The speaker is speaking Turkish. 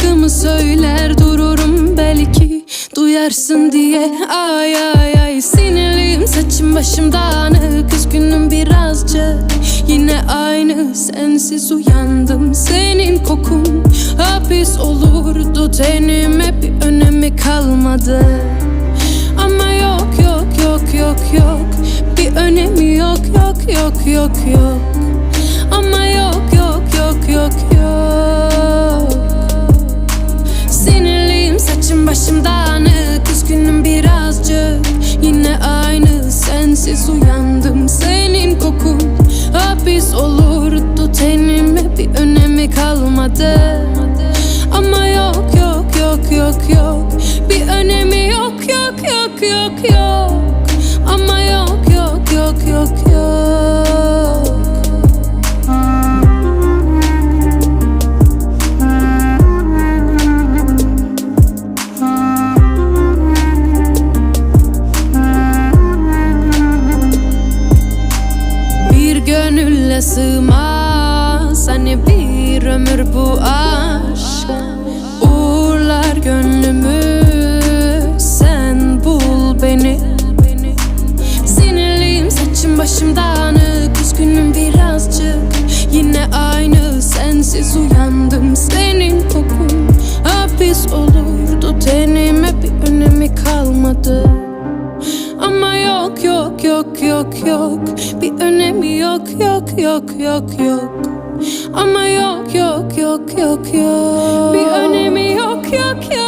Şarkımı söyler dururum belki. Duyarsın diye ay ay ay. Sinirliyim saçım başım dağınık. Üzgünüm birazcık. Yine aynı sensiz uyandım. Senin kokun hapis olurdu. Tenime bir önemi kalmadı. Ama yok yok yok yok yok. Bir önemi yok yok yok yok yok. Ama yok yok yok yok yok dağınık Üzgünüm birazcık. Yine aynı sensiz uyandım. Senin kokun hapis olurdu. Tenime bir önemi kalmadı. Ama yok yok yok yok yok. Bir önemi yok yok yok yok yok. Ama yok yok yok yok yok gönülle sığmaz. Hani bir ömür bu aşk. Uğurlar gönlümü yok yok yok. Bir önemi yok yok yok yok yok. Ama yok yok yok yok yok. Bir önemi yok yok yok